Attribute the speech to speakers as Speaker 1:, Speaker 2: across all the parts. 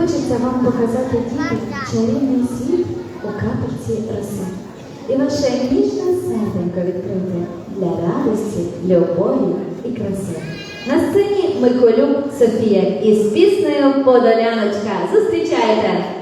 Speaker 1: хочеться вам показати діти чарівний світ у капельці роси. І ваше ніжне серденько відкрите для радості, любові і краси. На сцені Миколюк Софія із піснею Подоляночка. Зустрічайте!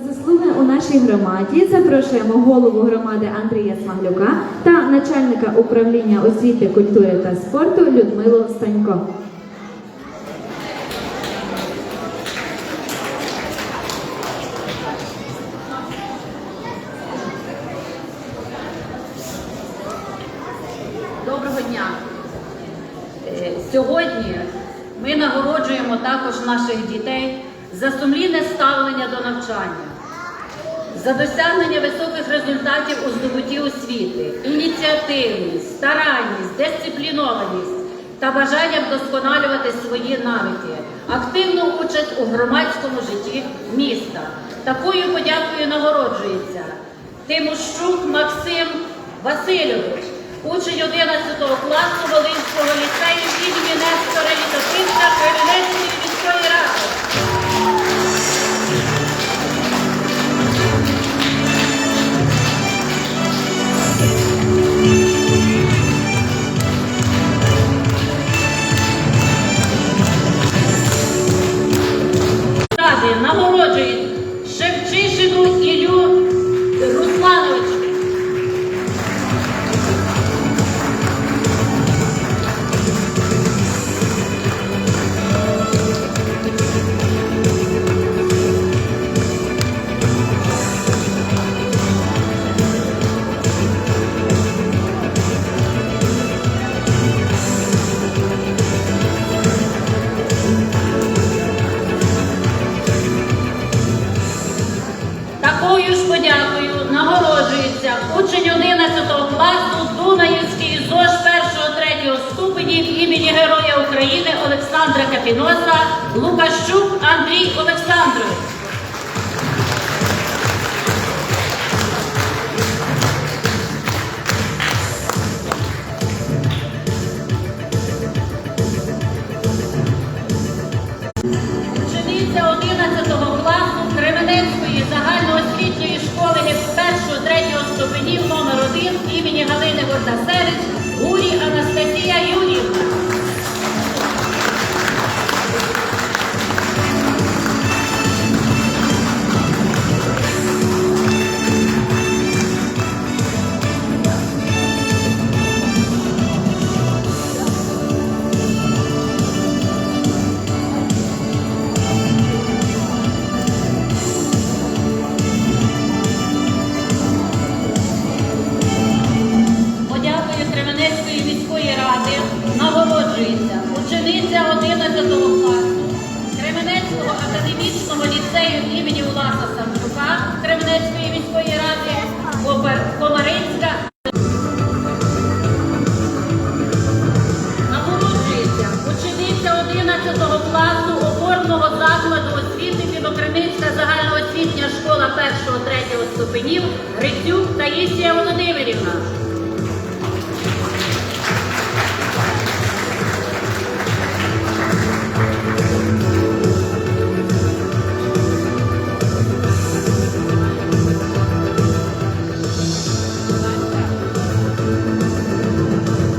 Speaker 1: Заслуги у нашій громаді запрошуємо голову громади Андрія Смаглюка та начальника управління освіти, культури та спорту Людмилу Станько.
Speaker 2: Доброго дня! Е, Сьогодні ми нагороджуємо також наших дітей за сумлінне ставлення до навчання, за досягнення високих результатів у здобутті освіти, ініціативність, старанність, дисциплінованість та бажання вдосконалювати свої навики, активну участь у громадському житті міста. Такою подякою нагороджується Тимощук Максим Васильович, учень 11 класу Волинського ліцею імені Нестора Літописця Кремінецької класу Дунаївський ЗОЖ 1-3 ступенів імені Героя України Олександра Капіноса Лукащук Андрій Олександрович. Імені Галини Таїсія Володимирівна.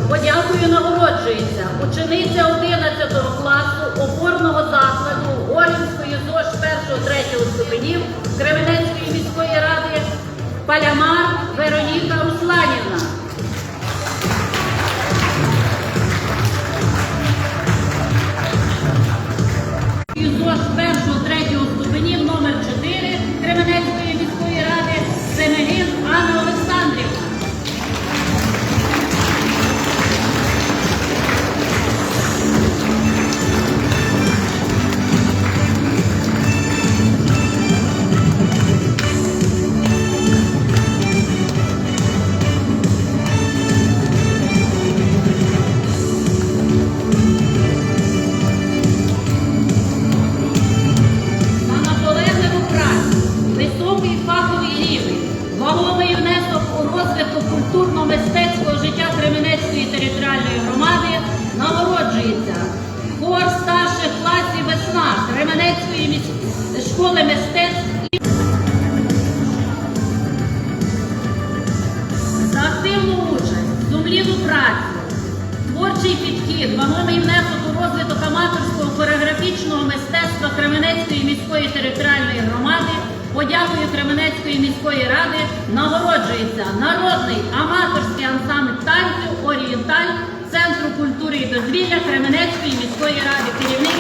Speaker 2: Подякою нагороджується учениця 11 класу опорного закладу Орінської ЗОЖ 1-3 ступенів працю, творчий підхід, вагомий внесок у розвиток аматорського хореографічного мистецтва Кременецької міської територіальної громади, подякою Кременецької міської ради нагороджується народний аматорський ансамбль танцю Орієнталь Центру культури і дозвілля Кременецької міської ради.